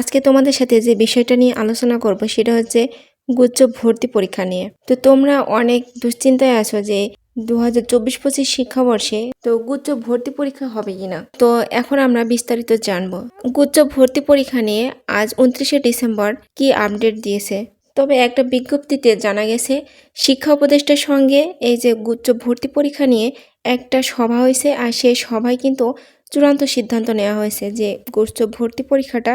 আজকে তোমাদের সাথে যে বিষয়টা নিয়ে আলোচনা করব সেটা হচ্ছে গুচ্ছ ভর্তি পরীক্ষা নিয়ে। তো তোমরা অনেক দুশ্চিন্তায় আছো যে দু হাজার চব্বিশ পঁচিশ শিক্ষাবর্ষে তো গুচ্ছ ভর্তি পরীক্ষা হবে কিনা? তো এখন আমরা বিস্তারিত জানব। গুচ্ছ ভর্তি পরীক্ষা নিয়ে আজ উনত্রিশে ডিসেম্বর কি আপডেট দিয়েছে? তবে একটা বিজ্ঞপ্তিতে জানা গেছে, শিক্ষা উপদেষ্টার সঙ্গে এই যে গুচ্ছ ভর্তি পরীক্ষা নিয়ে একটা সভা হয়েছে আর সেই সভায় কিন্তু চূড়ান্ত সিদ্ধান্ত নেওয়া হয়েছে যে গুচ্ছ ভর্তি পরীক্ষাটা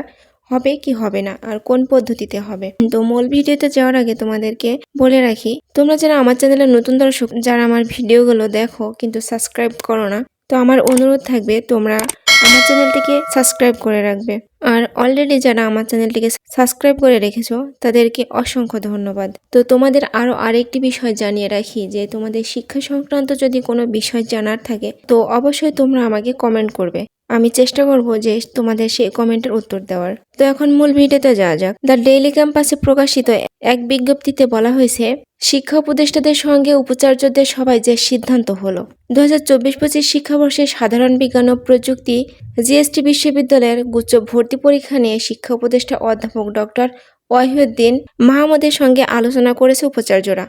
হবে কি হবে না? আর কোন পদ্ধতিতে হবে? তো মূল ভিডিওতে যাওয়ার আগে তোমাদেরকে বলে রাখি, তোমরা যারা আমার চ্যানেলের নতুন দর্শক, যারা আমার ভিডিওগুলো দেখো কিন্তু সাবস্ক্রাইব করো না, তো আমার অনুরোধ থাকবে তোমরা আমার চ্যানেলটিকে সাবস্ক্রাইব করে রাখবে। আর অলরেডি যারা আমার চ্যানেলটিকে সাবস্ক্রাইব করে রেখেছো, তাদেরকে অসংখ্য ধন্যবাদ। তো তোমাদের আরও আরেকটি বিষয় জানিয়ে রাখি, যে তোমাদের শিক্ষা সংক্রান্ত যদি কোনো বিষয় জানার থাকে, তো অবশ্যই তোমরা আমাকে কমেন্ট করবে। আমি চেষ্টা করব যে তোমাদের সেই কমেন্টের উত্তর দেওয়ার। তো এখন মূল ভিডিওতে যাওয়া যাক। দ্য ডেইলি ক্যাম্পাসে প্রকাশিত এক বিজ্ঞপ্তিতে বলা হয়েছে, শিক্ষা উপদেষ্টাদের সঙ্গে উপাচার্যদের সবাই যে সিদ্ধান্ত হলো। দু হাজার চব্বিশ পঁচিশ শিক্ষাবর্ষে সাধারণ বিজ্ঞান ও প্রযুক্তি, জিএসটি বিশ্ববিদ্যালয়ের গুচ্ছ ভর্তি পরীক্ষা নিয়ে শিক্ষা উপদেষ্টা অধ্যাপক ডক্টর ওয়াহিউদ্দিন মাহমুদের সঙ্গে আলোচনা করেছে উপাচার্যরা।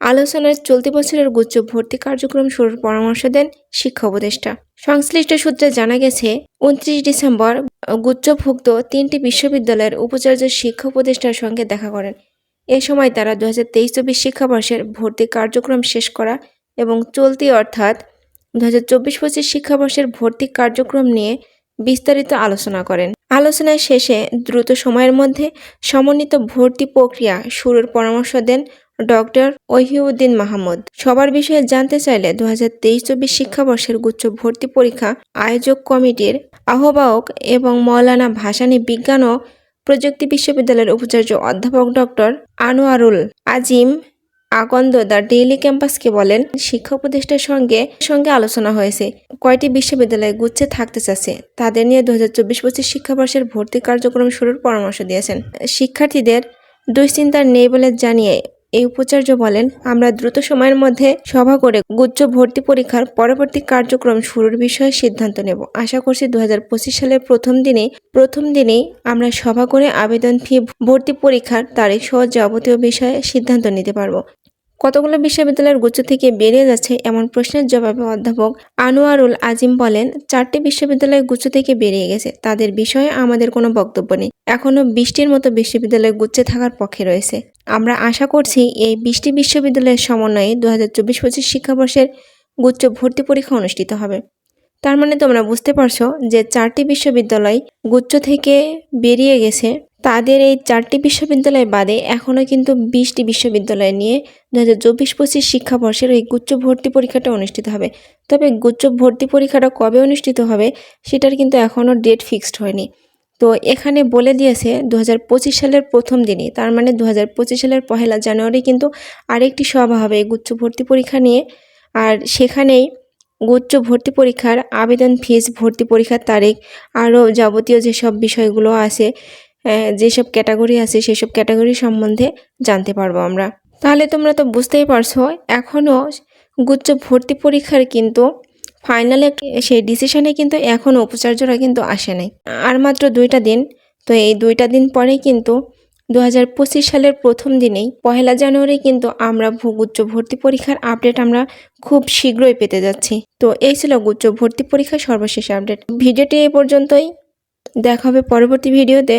আলোচনায় চলতি বছরের গুচ্ছ ভর্তি কার্যক্রম শুরুর পরামর্শ দেন শিক্ষা উপদেষ্টা। সংশ্লিষ্ট সূত্রে জানা গেছে, উনত্রিশ ডিসেম্বর গুচ্ছভুক্ত তিনটি বিশ্ববিদ্যালয়ের উপাচার্য শিক্ষা উপদেষ্টার সঙ্গে দেখা করেন। এ সময় তারা দু হাজার তেইশ চব্বিশ শিক্ষাবর্ষের ভর্তি কার্যক্রম শেষ করা এবং চলতি অর্থাৎ দু হাজার চব্বিশ পঁচিশ শিক্ষাবর্ষের ভর্তি কার্যক্রম নিয়ে বিস্তারিত আলোচনা করেন। আলোচনায় শেষে দ্রুত সময়ের মধ্যে সমন্বিত ভর্তি প্রক্রিয়া শুরুর পরামর্শ দেন ডক্টর ওহিউদ্দিন মাহমুদ। সবার বিষয়ে জানতে চাইলে দু হাজার তেইশ চব্বিশ শিক্ষাবর্ষের গুচ্ছ ভর্তি পরীক্ষা আয়োজক কমিটির আহ্বায়ক এবং মৌলানা ভাসানী বিজ্ঞান ও প্রযুক্তি বিশ্ববিদ্যালয়ের উপাচার্য অধ্যাপক doctor Anwarul Azim Akand the daily ক্যাম্পাসকে বলেন, শিক্ষা উপদেষ্টার সঙ্গে সঙ্গে আলোচনা হয়েছে। কয়টি বিশ্ববিদ্যালয়ে গুচ্ছে থাকতে চাচ্ছে? তাদের নিয়ে দু হাজার চব্বিশ পঁচিশ শিক্ষাবর্ষের ভর্তি কার্যক্রম শুরুর পরামর্শ দিয়েছেন। শিক্ষার্থীদের দুশ্চিন্তার নেই বলে জানিয়ে এই উপাচার্য বলেন, আমরা দ্রুত সময়ের মধ্যে সভা করে গুচ্ছ ভর্তি পরীক্ষার পরবর্তী কার্যক্রম শুরুর বিষয়ে সিদ্ধান্ত নেব। আশা করছি দু হাজার পঁচিশ সালের প্রথম দিনে প্রথম দিনেই আমরা সভা করে আবেদন ফি ভর্তি পরীক্ষার তারিখ সহ যাবতীয় বিষয়ে সিদ্ধান্ত নিতে পারব। কতগুলো বিশ্ববিদ্যালয়ের গুচ্ছ থেকে বেরিয়ে যাচ্ছে এমন প্রশ্নের জবাবে অধ্যাপক আনোয়ারুল আজিম বলেন, চারটি বিশ্ববিদ্যালয় গুচ্ছ থেকে বেরিয়ে গেছে। তাদের বিষয়ে আমাদের কোনো বক্তব্য নেই। এখনও বৃষ্টির মতো বিশ্ববিদ্যালয় গুচ্ছে থাকার পক্ষে রয়েছে। আমরা আশা করছি এই বৃষ্টি বিশ্ববিদ্যালয়ের সমন্বয়ে দু হাজার চব্বিশ পঁচিশ শিক্ষাবর্ষের গুচ্ছ ভর্তি পরীক্ষা অনুষ্ঠিত হবে। তার মানে তোমরা বুঝতে পারছ যে চারটি বিশ্ববিদ্যালয় গুচ্ছ থেকে বেরিয়ে গেছে তাদের এই চারটি বিশ্ববিদ্যালয় বাদে এখনও কিন্তু বিশটি বিশ্ববিদ্যালয় নিয়ে দু হাজার চব্বিশ পঁচিশ শিক্ষাবর্ষের এই গুচ্ছ ভর্তি পরীক্ষাটা অনুষ্ঠিত হবে। তবে গুচ্ছ ভর্তি পরীক্ষাটা কবে অনুষ্ঠিত হবে সেটার কিন্তু এখনও ডেট ফিক্সড হয়নি। তো এখানে বলে দিয়েছে দু হাজার পঁচিশ সালের প্রথম দিনই, তার মানে দু হাজার পঁচিশ সালের পহেলা জানুয়ারি কিন্তু আরেকটি সভা হবে গুচ্ছ ভর্তি পরীক্ষা নিয়ে। আর সেখানেই গুচ্ছ ভর্তি পরীক্ষার আবেদন ফিস ভর্তি পরীক্ষার তারিখ আরও যাবতীয় যেসব বিষয়গুলো আছে যেসব ক্যাটাগরি আছে, সেসব ক্যাটাগরি সম্বন্ধে জানতে পারব আমরা। তাহলে তোমরা তো বুঝতেই পারছ, এখনও গুচ্ছ ভর্তি পরীক্ষার কিন্তু ফাইনালে সেই ডিসিশনে কিন্তু এখনও উপাচার্যরা কিন্তু আসে নাই। আর মাত্র দুইটা দিন, তো এই দুইটা দিন পরেই কিন্তু দু হাজার পঁচিশ সালের প্রথম দিনেই পহেলা জানুয়ারি কিন্তু আমরা গুচ্ছ ভর্তি পরীক্ষার আপডেট আমরা খুব শীঘ্রই পেতে যাচ্ছি। তো এই ছিল গুচ্ছ ভর্তি পরীক্ষার সর্বশেষ আপডেট ভিডিওটি এই পর্যন্তই। দেখা হবে পরবর্তী ভিডিওতে।